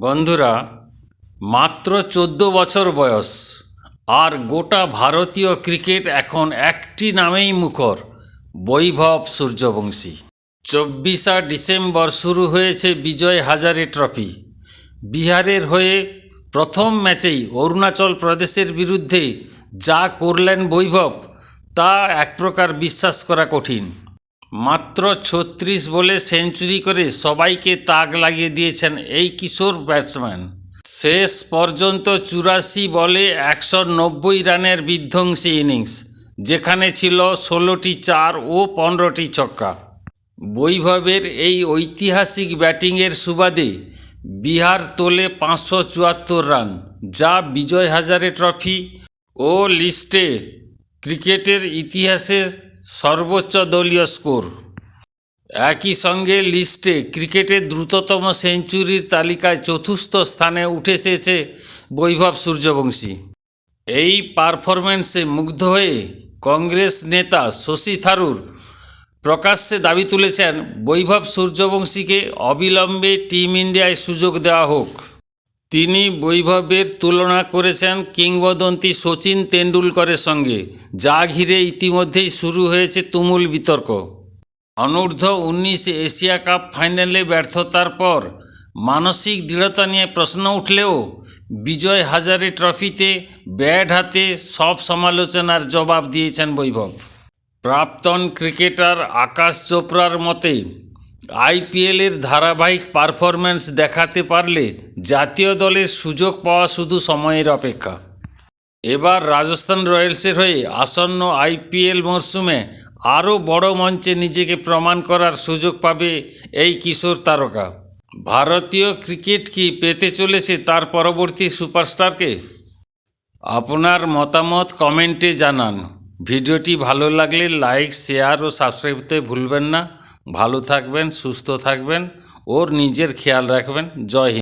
বন্ধুরা, মাত্র চোদ্দ বছর বয়স, আর গোটা ভারতীয় ক্রিকেট এখন একটি নামেই মুখর, বৈভব সূর্যবংশী। চব্বিশা ডিসেম্বর শুরু হয়েছে বিজয় হাজারে ট্রফি। বিহারের হয়ে প্রথম ম্যাচেই অরুণাচল প্রদেশের বিরুদ্ধে যা করলেন বৈভব, তা এক প্রকার বিশ্বাস করা কঠিন। মাত্র ছত্রিশ বলে সেঞ্চুরি করে সবাইকে তাক লাগিয়ে দিয়েছেন এই কিশোর ব্যাটসম্যান। শেষ পর্যন্ত চুরাশি বলে একশো নব্বই রানের বিধ্বংসী ইনিংস, যেখানে ছিল ষোলোটি চার ও পনেরোটি ছক্কা। বৈভবের এই ঐতিহাসিক ব্যাটিংয়ের সুবাদে বিহার তোলে পাঁচশো চুয়াত্তর রান, যা বিজয় হাজারে ট্রফি ও লিস্টে ক্রিকেটের ইতিহাসে সর্বোচ্চ দলীয় স্কোর। একই সঙ্গে লিস্টে ক্রিকেটের দ্রুততম সেঞ্চুরির তালিকায় চতুর্থ স্থানে উঠে এসেছে বৈভব সূর্যবংশী। এই পারফরম্যান্সে মুগ্ধ হয়ে কংগ্রেস নেতা শশী থারুর প্রকাশ্যে দাবি তুলেছেন, বৈভব সূর্যবংশীকে অবিলম্বে টিম ইন্ডিয়ায় সুযোগ দেওয়া হোক। তিনি বৈভবের তুলনা করেছেন কিংবদন্তি সচিন তেন্ডুলকরের সঙ্গে, যা ঘিরে ইতিমধ্যেই শুরু হয়েছে তুমুল বিতর্ক। অনূর্ধ্ব উনিশ এশিয়া কাপ ফাইনালে ব্যর্থতার পর মানসিক দৃঢ়তা নিয়ে প্রশ্ন উঠলেও বিজয় হাজারে ট্রফিতে ব্যাট হাতে সব সমালোচনার জবাব দিয়েছেন বৈভব। প্রাক্তন ক্রিকেটার আকাশ চোপড়ার মতে আইপিএলের ধারাবাহিক পারফরম্যান্স দেখাতে পারলে জাতীয় দলের সুযোগ পাওয়া শুধু সময়ের অপেক্ষা। এবার রাজস্থান রয়্যালসের হয়ে আসন্ন আইপিএল মরশুমে আরও বড় মঞ্চে নিজেকে প্রমাণ করার সুযোগ পাবে এই কিশোর তারকা। ভারতীয় ক্রিকেট কি পেতে চলেছে তার পরবর্তী সুপারস্টারকে? আপনার মতামত কমেন্টে জানান। ভিডিওটি ভালো লাগলে লাইক, শেয়ার ও সাবস্ক্রাইব করতে ভুলবেন না। ভালো থাকবেন সুস্থ থাকবেন ওর নিজের খেয়াল রাখবেন। জয় হিন্দ।